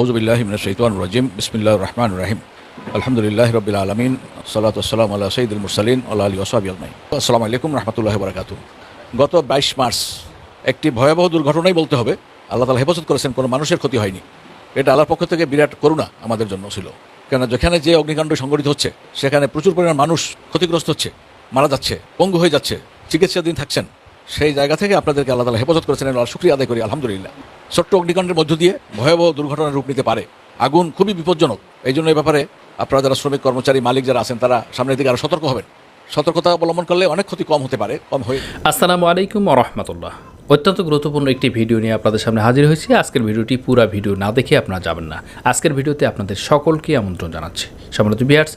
আউজবিল্লাহিমিন বিসমিল্লাহ রহমান রাহিম। আলহামদুলিল্লাহ রবিল আলমিন, সালাত আসসালাম আল্লাহ সঈদুল মুরসালিন আল্লাহ আলী ওসাবি আলমাই আসসালামু আলাইকুম রহমতুল্লাহ বারাকাত গত বাইশ মার্চ একটি ভয়াবহ দুর্ঘটনাই বলতে হবে। আল্লাহ তালা হেফাজত করেছেন, কোনো মানুষের ক্ষতি হয়নি। এটা আল্লাহর পক্ষ থেকে বিরাট করুণা আমাদের জন্য ছিল। কেন যেখানে যে অগ্নিকাণ্ড সংঘটিত হচ্ছে, সেখানে প্রচুর পরিমাণ মানুষ ক্ষতিগ্রস্ত হচ্ছে, মারা যাচ্ছে, পঙ্গু হয়ে যাচ্ছে, চিকিৎসাধীন থাকছেন। সেই জায়গা থেকে আপনাদেরকে আল্লাহ তালা হেফাজত করেছেন আল্লাহ শুক্রিয়া আদায় করি, আলহামদুলিল্লাহ। ছোট্ট অগ্নিকাণ্ডের মধ্য দিয়ে ভয়াবহ দুর্ঘটনার রূপ নিতে পারে। আগুন খুবই বিপজ্জনক। এই জন্য এই ব্যাপারে আপনারা যারা শ্রমিক কর্মচারী, মালিক যারা আছেন, তারা সামনের দিকে আরও সতর্ক হবেন। সতর্কতা অবলম্বন করলে অনেক ক্ষতি কম হতে পারে, কম হয়ে আসসালামু আলাইকুম রহমতুল্লাহ। অত্যন্ত গুরুত্বপূর্ণ একটি ভিডিও নিয়ে আপনাদের সামনে হাজির হয়েছি। আজকের ভিডিওটি পুরা ভিডিও না দেখে আপনারা যাবেন না। আজকের ভিডিওতে আপনাদের সকলকে আমন্ত্রণ জানাচ্ছি। সম্মানিত বিয়ার্স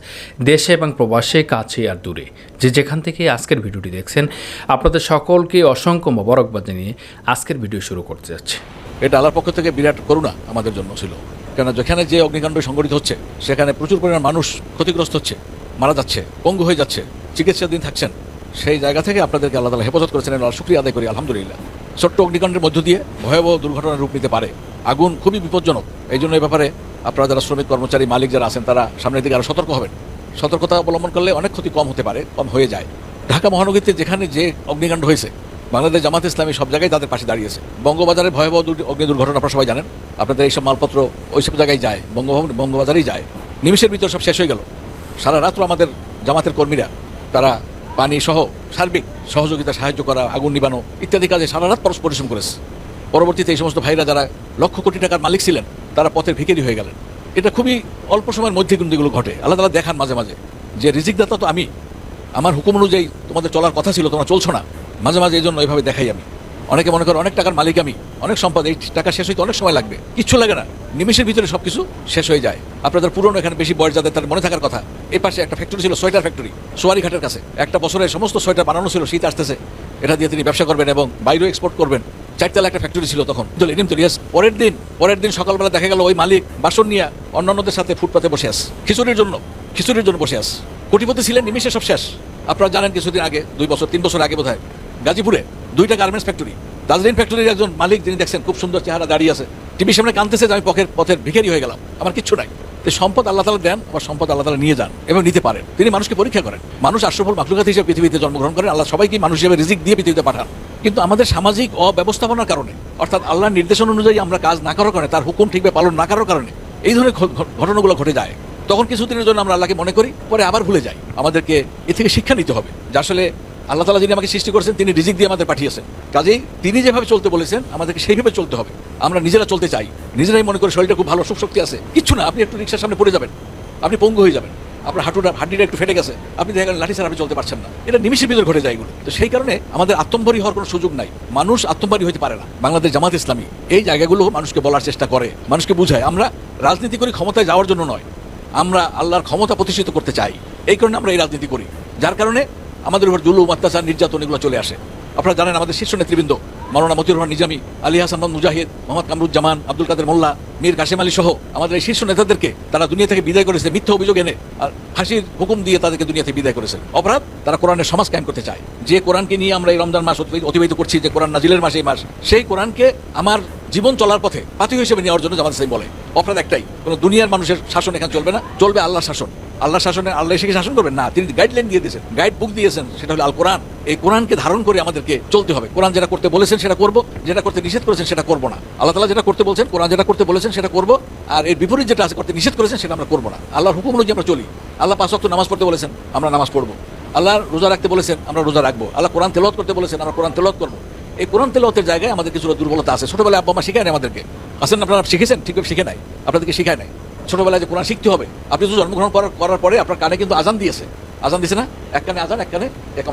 দেশে এবং প্রবাসে, কাছে আর দূরে যে যেখান থেকে আজকের ভিডিওটি দেখছেন, আপনাদের সকলকে অসংখ্য মোবারকবাদ জানিয়ে আজকের ভিডিও শুরু করতে যাচ্ছি। এটা আল্লাহর পক্ষ থেকে বিরাট করুণা আমাদের জন্য ছিল। কেন যেখানে যে অগ্নিকাণ্ড সংঘটিত হচ্ছে, সেখানে প্রচুর পরিমাণ মানুষ ক্ষতিগ্রস্ত হচ্ছে, মারা যাচ্ছে, পঙ্গু হয়ে যাচ্ছে, চিকিৎসাধীন থাকছেন। সেই জায়গা থেকে আপনাদেরকে আল্লাহ তালা হেফাজত করেছেন। আল্লাহ শুক্রিয়া আদায় করি, আলহামদুলিল্লাহ। ছোট্ট অগ্নিকাণ্ডের মধ্য দিয়ে ভয়াবহ দুর্ঘটনার রূপ নিতে পারে। আগুন খুবই বিপজ্জনক। এই জন্য এই ব্যাপারে আপনারা যারা শ্রমিক কর্মচারী মালিক যারা আছেন, তারা সামনের দিকে আরও সতর্ক হবেন। সতর্কতা অবলম্বন করলে অনেক ক্ষতি কম হতে পারে, কম হয়ে যায়। ঢাকা মহানগরীতে যেখানে যে অগ্নিকাণ্ড হয়েছে, বাংলাদেশ জামাত ইসলামী সব জায়গায় তাদের পাশে দাঁড়িয়েছে। বঙ্গবাজারে ভয়াবহ অগ্নি দুর্ঘটনা আপনারা সবাই জানেন। আপনাদের এইসব মালপত্র ওইসব জায়গায় যায়, বঙ্গভবন, বঙ্গবাজারেই যায়। নিমিষের ভিতর সব শেষ হয়ে গেল। সারা রাত্র আমাদের জামাতের কর্মীরা, তারা পানি সহ সার্বিক সহযোগিতা, সাহায্য করা, আগুন নিবানো ইত্যাদি কাজে সারা রাত পরস্পর পরিশ্রম করেছে। পরবর্তীতে এই সমস্ত ভাইরা যারা লক্ষ কোটি টাকার মালিক ছিলেন, তারা পথের ভিকেরি হয়ে গেলেন। এটা খুবই অল্প সময়ের মধ্যে কিন্তু এগুলো ঘটে। আল্লাহ তালা দেখান মাঝে মাঝে যে রিজিকদাতা তো আমি। আমার হুকুম অনুযায়ী তোমাদের চলার কথা ছিল, তোমরা চলছো না। মাঝে মাঝে এই জন্য এইভাবে দেখাই আমি। অনেকে মনে করে অনেক টাকার মালিক আমি অনেক সম্পদ এই টাকা শেষ হইতে অনেক সময় লাগবে। কিচ্ছু লাগে না। নিমেষের ভিতরে সব কিছু শেষ হয়ে যায়। আপনাদের পুরনো এখানে বেশি বয়স যাদের তার মনে থাকার কথা। এই পাশে একটা ফ্যাক্টরি ছিল সোয়েটার ফ্যাক্টরি সোয়ারি ঘাটের কাছে। একটা বছরের সমস্ত সোয়েটার বানানো ছিল শীত আসতেছে। এটা দিয়ে তিনি ব্যবসা করবেন এবং বাইরেও এক্সপোর্ট করবেন। চারতলা একটা ফ্যাক্টরি ছিল তখন। তো এরকম তো yes, পরের দিন পরের দিন সকালবেলা দেখা গেল ওই মালিক বাসন নিয়ে অন্যান্যদের সাথে ফুটপাতে বসে আস খিচুড়ির জন্য খিচুড়ির জন্য বসে আস কোটিপতি ছিলেন নিমিষে সব শেষ। আপনারা জানেন কিছুদিন আগে দুই বছর তিন বছর আগে বোধ গাজীপুরে দুইটা গার্মেন্টস ফ্যাক্টরি দার্জিলিং ফ্যাক্টরির একজন মালিক যিনি দেখছেন খুব সুন্দর চেহারা দাঁড়িয়ে আছে টিভির সামনে কানতেছে যে আমি পথের পথের ভিখারি হয়ে গেলাম। আমার কিচ্ছু নাই। তো সম্পদ আল্লাহ তালা দেন আবার সম্পদ আল্লাহ তালা নিয়ে যান এবং নিতে পারেন। তিনি মানুষকে পরীক্ষা করেন। মানুষ আশ্রফল মাকলুকাত হিসেবে পৃথিবীতে জন্মগ্রহণ করেন। আল্লাহ সবাইকে মানুষ হিসেবে রিজিক দিয়ে পৃথিবীতে পাঠান। কিন্তু আমাদের সামাজিক অব্যবস্থাপনার কারণে, অর্থাৎ আল্লাহর নির্দেশন অনুযায়ী আমরা কাজ না করার কারণে, তার হুকুম ঠিকভাবে পালন না করার কারণে এই ধরনের ঘটনাগুলো ঘটে যায়। তখন কিছুদিনের জন্য আমরা আল্লাহকে মনে করি, পরে আবার ভুলে যাই। আমাদেরকে এ থেকে শিক্ষা নিতে হবে যে আসলে আল্লাহ তালা যিনি আমাকে সৃষ্টি করেছেন, তিনি রিজিক দিয়ে আমাদের পাঠিয়েছেন। কাজেই তিনি যেভাবে চলতে বলেছেন, আমাদেরকে সেইভাবে চলতে হবে। আমরা নিজেরা চলতে চাই। নিজেরাই মনে করি শরীরটা খুব ভালো, সুখ শক্তি আছে। কিচ্ছু না, আপনি একটু রিক্সার সামনে পড়ে যাবেন। আপনি পঙ্গু হয়ে যাবেন। আপনার হাঁটুটা হাড্ডিটা একটু ফেটে গেছে। আপনি দেখা গেলেন লাঠি ছাড়া আপনি চলতে পারছেন না। এটা নিমিষের ভিতরে ঘটে যায় এগুলো। তো সেই কারণে আমাদের আত্মম্বরী হওয়ার কোনো সুযোগ নাই। মানুষ আত্মম্বরী হতে পারে না। বাংলাদেশ জামাত ইসলামী এই জায়গাগুলো মানুষকে বলার চেষ্টা করে। মানুষকে বুঝায়, আমরা রাজনীতি করি ক্ষমতায় যাওয়ার জন্য নয়। আমরা আল্লাহর ক্ষমতা প্রতিষ্ঠিত করতে চাই। এই কারণে আমরা এই রাজনীতি করি। যার কারণে আমাদের উপর জুলুম, অত্যাচার, নির্যাতন এগুলো চলে আসে। আপনারা জানেন আমাদের শীর্ষ নেতৃবৃন্দ, মাওলানা মতিউর রহমান নিজামী, আলী হাসান মুজাহিদ, মোহাম্মদ কামরুজ্জামান, আব্দুল কাদের মোল্লা, মীর কাশেম আলী সহ আমাদের এই শীর্ষ নেতাদেরকে তারা দুনিয়া থেকে বিদায় করেছে, মিথ্যা অভিযোগ এনে আর ফাঁসির হুকুম দিয়ে তাদেরকে দুনিয়া থেকে বিদায় করেছে। অপরাধ, তারা কোরআনের সমাজ কায়েম করতে চায়। যে কোরআনকে নিয়ে আমরা এই রমজান মাস অতিবাহিত- করছি, যে কোরআন নাজিলের মাস, এই মাস, সেই কোরআনকে আমার জীবন চলার পথে পাতি হিসেবে নেওয়ার জন্য জামাত বলে। অপরাধ একটাই, কোনো দুনিয়ার মানুষের শাসন এখানে চলবে না, চলবে আল্লাহ শাসন। আল্লাহ শাসনে আল্লাহ এসে শাসন করবেন? না, তিনি গাইডলাইন দিয়ে দিয়েছেন। গাইড বুক দিয়েছেন, সেটা হলো আল কোরআন এই কোরআনকে ধারণ করে আমাদেরকে চলতে হবে। কোরআন যেটা করতে বলেছেন সেটা করব, যেটা করতে নিষেধ করেছেন সেটা করব না। আল্লাহ তালা যেটা করতে বলছেন, কোরআন যেটা করতে বলেছেন সেটা করব, আর এর বিপরীত যেটা আছে, করতে নিষেধ করেছেন সেটা আমরা করব না। আল্লাহর হুকুম অনুযায়ী আমরা চলি। আল্লাহ পাঁচ ওয়াক্ত নামাজ পড়তে বলেছেন, আমরা নামাজ পড়ব। আল্লাহ রোজা রাখতে বলেছেন, আমরা রোজা রাখব। আল্লাহ কোরআন তেলত করতে বলেছেন, আমরা কোরআন তেলত করব। এই কোরআন তেলতের জায়গায় আমাদের কিছু দুর্বলতা আছে। ছোটবেলায় আব্বা মা শিখায় আমাদেরকে। আসেন আপনারা শিখেছেন? ঠিকভাবে শিখে নাই? আপনাদেরকে শিখায় নাই? ছোটবেলায় যে কোরআন শিখতে হবে, আপনি তো জন্মগ্রহণ করার করার পরে আপনার কানে কিন্তু আজান দিয়েছে। আজান দিয়েছে না? এক কানে আজান, এক কানে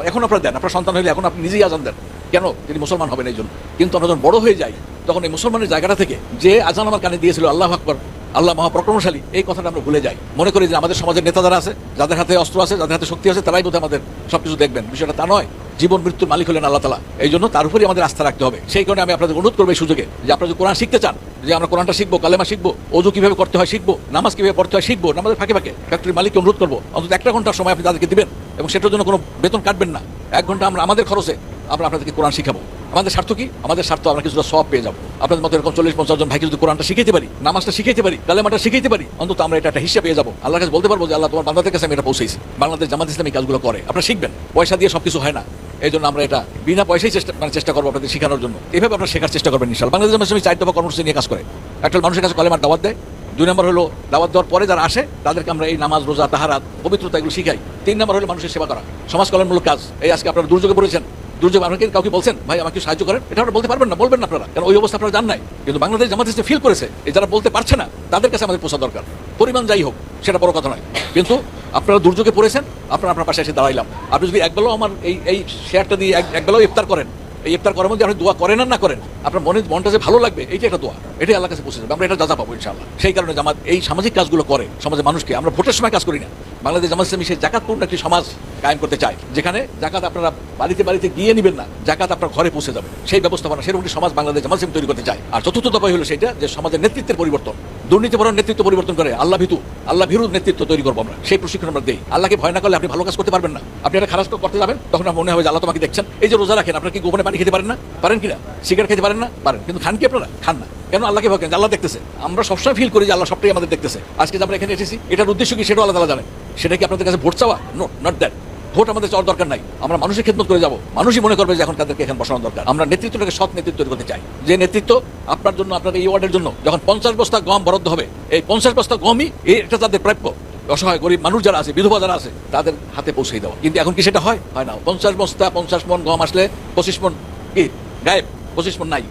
এখন আপনারা দেন, আপনার সন্তান হলে এখন আপনি নিজেই আজান দেন। কেন? তিনি মুসলমান হবেন এই জন্য। কিন্তু আমরা যখন বড় হয়ে যাই, তখন এই মুসলমানের জায়গাটা থেকে যে আজান আমার কানে দিয়েছিল, আল্লাহ আকবর, আল্লাহ মহাপ্রক্রমশালী এই কথাটা আমরা ভুলে যাই। মনে করি যে আমাদের সমাজের নেতা যারা আছে, যাদের হাতে অস্ত্র আছে, যাদের হাতে শক্তি আছে, তারাই বোধহয় আমাদের সবকিছু দেখবেন। বিষয়টা তা নয়। জীবন মৃত্যুর মালিক হলেন আল্লাহ তালা। এই জন্য তার উপরেই আমাদের আস্থা রাখতে হবে। সেই কারণে আমি আপনাদের অনুরোধ করব এই সুযোগে যে আপনারা যদি কোরআন শিখতে চান, যে আমরা কোরআনটা শিখব, কালেমা শিখব অজু কীভাবে করতে হয় শিখব, নামাজ কীভাবে পড়তে হয় শিখব, নামাজের ফাঁকে ফাঁকে ফ্যাক্টরির মালিককে অনুরোধ করব, অন্তত একটা ঘণ্টার সময় আপনি তাদেরকে দিবেন এবং সেটার জন্য কোনো বেতন কাটবেন না। এক ঘণ্টা আমরা, আমাদের খরচে আমরা আপনাদেরকে কোরআন শিখাবো। আমাদের স্বার্থ কি? আমাদের স্বার্থ আমরা কিছুটা সব পেয়ে যাব। আপনাদের মতো এরকম চল্লিশ, পঞ্চাশ জন ভাইকে যদি কোরআনটা শিখাইতে পারি, নামাজটা শিখাইতে পারি, কালেমাটা শিখাইতে পারি, অন্তত আমরা এটা একটা হিসাব পেয়ে যাব। আল্লাহ কাছে বলতে পারব যে আল্লাহ তোমার বান্দাদের কাছে আমি এটা পৌঁছেছি। বাংলাদেশ জামাত ইসলামী কাজগুলো করে। আপনারা শিখবেন। পয়সা দিয়ে সবকিছু হয় না। এই জন্য আমরা এটা বিনা পয়সায় চেষ্টা মানে চেষ্টা করব আপনাদের শেখানোর জন্য। এভাবে আপনারা শেখার চেষ্টা করবেন ইনশাল বাংলাদেশ মুসলিম চার দফা কর্মসূচি নিয়ে কাজ করে। একটা মানুষের কাছে কলেমার দাওয়াত দেয়। দুই নম্বর হলো দাওয়াত দেওয়ার পরে যারা আসে, তাদেরকে আমরা এই নামাজ, রোজা, তাহারাত, পবিত্রতা এগুলো শিখাই। তিন নম্বর হলো মানুষের সেবা করা। সমাজ কল্যাণমূলক কাজ। এই আজকে আপনারা দুর্যোগে পড়েছেন। দুর্যোগ আপনাকে কাউকে বলছেন? ভাই, আমাকে সাহায্য করেন। এটা আপনারা বলতে পারবেন না, বলবেন না আপনারা। কারণ ওই অবস্থা আপনারা জান নাই। কিন্তু বাংলাদেশ জামাত ফিল করেছে এই যারা বলতে পারছে না, তাদের কাছে আমাদের পোষা দরকার। পরিমাণ যাই হোক, সেটা বড় কথা নয়। কিন্তু আপনারা দুর্যোগে পড়েছেন, আপনারা আপনার পাশে এসে দাঁড়াইলাম। আপনি যদি একবেলাও আমার এই এই শেয়ারটা দিয়ে এক- একবেলাও ইফতার করেন ইফতার করার মধ্যে আপনি দোয়া করেন আর না করেন, আপনার মনে, মনটা যে ভালো লাগবে এইটা একটা দোয়া। এটাই আল্লাহ কাছে পৌঁছে যাবে। আমরা এটা যা পাবো, ইনশাআল্লাহ। সেই কারণে জামাত এই সামাজিক কাজগুলো করে, সমাজের মানুষকে। আমরা ভোটের সময় কাজ করি না। বাংলাদেশ জামাত ইসলামী সেই জাকাতপূর্ণ একটি সমাজ কায়েম করতে চায়, যেখানে জাকাত আপনারা বাড়িতে বাড়িতে গিয়ে নেবেন না, জাকাত আপনার ঘরে পৌঁছে যাবে। সেই ব্যবস্থাপনা, সেরকম একটি সমাজ বাংলাদেশ জামাত তৈরি করতে চায়। আর চতুর্থ দফায় হলো সেটা যে সমাজের নেতৃত্বের পরিবর্তন। দুর্নীতিপরণ নেতৃত্ব পরিবর্তন করে, আল্লাহ ভীতু, আল্লাহ ভীরু নেতৃত্ব তৈরি করব আমরা। সেই প্রশিক্ষণ আমরা দেই। আল্লাহকে ভয় না করলে আপনি ভালো কাজ করতে পারবেন না। আপনি একটা খারাপ করতে যাবেন, তখন মনে হবে যে আল্লাহ তোমাকে দেখছেন। এই যে রোজা রাখেন আপনার কি গোপনে পানি খেতে পারেন না? পারেন কিনা সিগারেট খেতে পারেন না? পারেন। কিন্তু খান কি আপনারা? খান না। কেন আল্লাহকে ভয় আল্লাহ দেখতেছে। আমরা সবসময় ফিল করি যে আল্লাহ সবটাই আমাদের দেখতেছে। আজকে যে আমরা এখানে এসেছি, এটার উদ্দেশ্য কি সেটাও আল্লাহ তাআলা জানেন। সেটা কি আপনাদের কাছে ভোট চাওয়া? নো নট দ্যাট ভোট আমাদের চাওয়ার দরকার নাই। আমরা মানুষের খেদমত করে যাব। মানুষই মনে করবে যে এখন তাদেরকে এখানে বসানো দরকার। আমরা নেতৃত্বটাকে সৎ নেতৃত্ব তৈরি করতে চাই। যে নেতৃত্ব আপনার জন্য আপনার এই ওয়ার্ডের জন্য, যখন পঞ্চাশ বস্তা গম বরাদ্দ হবে, এই পঞ্চাশ বস্তা গমই এটা তাদের প্রাপ্য। অসহায়, গরিব মানুষ যারা আছে, বিধবা যারা আছে, তাদের হাতে পৌঁছে দেওয়া। কিন্তু এখন কি সেটা হয়? হয় না। পঞ্চাশ বস্তা, পঞ্চাশ মন গম আসলে পঁচিশ মন কি? গায়েব। পঁচিশ মন নাই।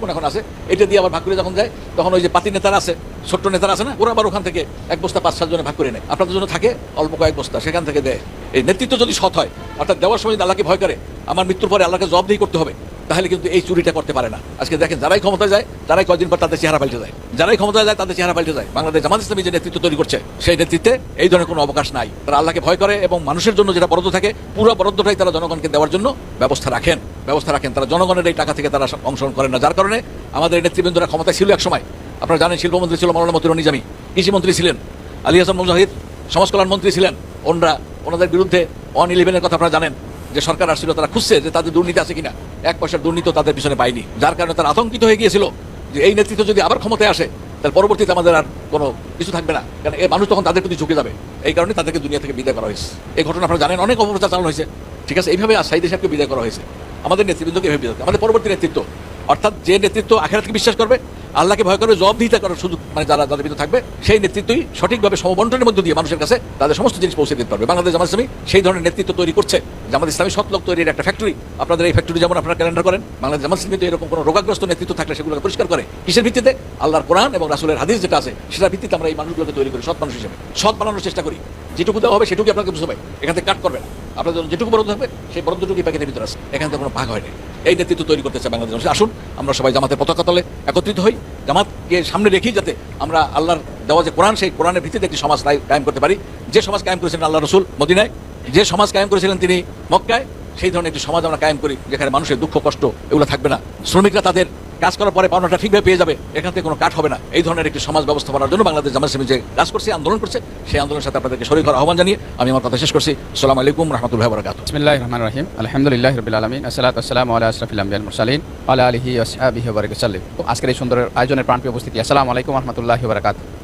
মন এখন আছে, এটা দিয়ে আবার ভাগ করে যখন যায়, তখন ওই যে পাতি নেতারা আছে, ছোট্ট নেতারা আছে না, ওরা আবার ওখান থেকে এক বস্তা পাঁচ সাত জনে ভাগ করে নেয়। আপনাদের জন্য থাকে অল্প কয়েক বস্তা, সেখান থেকে দেয়। এই নেতৃত্ব যদি সৎ হয়, অর্থাৎ দেওয়ার সময় আল্লাহকে ভয় করে, আমার মৃত্যুর পরে আল্লাহকে জবাবদিহি করতে হবে, তাহলে কিন্তু এই চুরিটা করতে পারে না। আজকে দেখেন, যারাই ক্ষমতায় যায় তারাই কয়েকদিন পর তাদের চেহারা পাল্টে যায়। যারাই ক্ষমতায় যায়, তাদের চেহারা পাল্টে যায়। বাংলাদেশ জামাত ইসলামী যে নেতৃত্ব তৈরি করছে, সেই নেতৃত্বে এই ধরনের কোনো অবকাশ নাই। তারা আল্লাহকে ভয় করে এবং মানুষের জন্য যেটা বরাদ্দ থাকে, পুরো বরাদ্দটাই তারা জনগণকে দেওয়ার জন্য ব্যবস্থা রাখেন। ব্যবস্থা রাখেন। তারা জনগণের এই টাকা থেকে তারা অংশগ্রহণ করেন না। যার কারণে আমাদের নেতৃবৃন্দরা ক্ষমতায় ছিল এক সময়। আপনারা জানেন শিল্পমন্ত্রী ছিল মৌলানা মতির নিজামী। কৃষিমন্ত্রী ছিলেন। আলী হাসান মুজাহিদ সমাজ কল্যাণ মন্ত্রী ছিলেন। ওনরা, ওনাদের বিরুদ্ধে ওয়ান ইলেভেনের কথা আপনারা জানেন, যে সরকার আসছিল, তারা খুঁজছে যে তাদের দুর্নীতি আছে কিনা। এক পয়সার দুর্নীতি তাদের পিছনে পায়নি। যার কারণে তারা আতঙ্কিত হয়ে গিয়েছিল যে এই নেতৃত্ব যদি আবার ক্ষমতায় আসে, তাহলে পরবর্তীতে আমাদের আর কোনো কিছু থাকবে না। কারণ এই মানুষ তখন তাদের প্রতি ঝুঁকে যাবে। এই কারণে তাদেরকে দুনিয়া থেকে বিদায় করা হয়েছে। এই ঘটনা আপনারা জানেন, অনেক অপপ্রচার চালানো হয়েছে। ঠিক আছে, এইভাবে সাইদ সাহেবকে বিদায় করা হয়েছে। আমাদের নেতৃবৃন্দকে এভাবে বিদায় আমাদের পরবর্তী নেতৃত্ব। অর্থাৎ যে নেতৃত্ব আখেরাতকে বিশ্বাস করবে, আল্লাহকে ভয় করবে জবাবদিহিতা করার সুযোগ মানে যারা যাদের ভিতরে থাকবে, সেই নেতৃত্বই সঠিকভাবে সমবন্টনের মধ্য দিয়ে মানুষের কাছে তাদের সমস্ত জিনিস পৌঁছে দিতে পারবে। বাংলাদেশ জামাত সেই ধরনের নেতৃত্ব তৈরি করছে। জামাত ইসলামী সৎলোক তৈরির একটা ফ্যাক্টরি আপনাদের এই ফ্যাক্টরি যেমন আপনারা ক্যালেন্ডার করেন, বাংলাদেশ জামাত ইসলামী তো এরকম কোনো রোগাগ্রস্ত নেতৃত্ব থাকলে সেগুলোকে পরিষ্কার করে। কিসের ভিত্তিতে? আল্লাহর কোরআন এবং রাসুলের হাদিস যেটা আছে, সেটার ভিত্তিতে আমরা এই মানুষগুলোকে তৈরি করি, সৎ মানুষ হিসেবে। সৎ বানানোর চেষ্টা করি। যেটুকু দেওয়া হবে সেটুকু আপনাকে বুঝতে হবে এখান থেকে কাট করবে না। আপনাদের যেটুকু বরাদ্দ থাকবে, সেই বরাদ্দটুকু প্যাকেটের ভিতরে আছে। এখান থেকে কোনো ভাগ হয়নি এই নেতৃত্ব তৈরি করতে চাই বাংলাদেশ। আসুন, আমরা সবাই জামাতের পতাকা তলে একত্রিত হই। জামাতকে সামনে রেখেই যাতে আমরা আল্লাহর দেওয়া যে কোরআন, সেই কোরআনের ভিত্তিতে একটি সমাজ কায়েম করতে পারি। যে সমাজ কায়েম করেছেন আল্লাহ রসুল মদিনায় যে সমাজ কায়েম করেছিলেন তিনি মক্কায় সেই ধরনের একটি সমাজ আমরা কায়েম করি যেখানে মানুষের দুঃখ কষ্ট এগুলো থাকবে না শ্রমিকরা তাদের কাজ করার পরে পাওনাটা ঠিকভাবে পেয়ে যাবে এখান থেকে কোনো কাট হবে না এই ধরনের একটি সমাজ ব্যবস্থাপনার জন্য বাংলাদেশ জামাত ইসলামী যে কাজ করছে আন্দোলন করছে সেই আন্দোলনের সাথে আপনাদেরকে শরীর করার আহ্বান জানিয়ে আমি আমার কথা শেষ করছি সালাম আলাইকুম রহমতুল্লাহ বরকাত বিসমিল্লাহির রহমানির রহিম আলহামদুলিল্লাহ রবিল আলমিন আসসালাতু আসসালামু আলা আশরাফিল আম্বিয়াল মুরসালিন আলা আলিহি আসহাবিহি আজকের এই সুন্দর আয়োজনের প্রাণপ্রিয় উপস্থিতি আসসালামু আলাইকুম রহমতুল্লাহি ওয়া বারাকাতুহু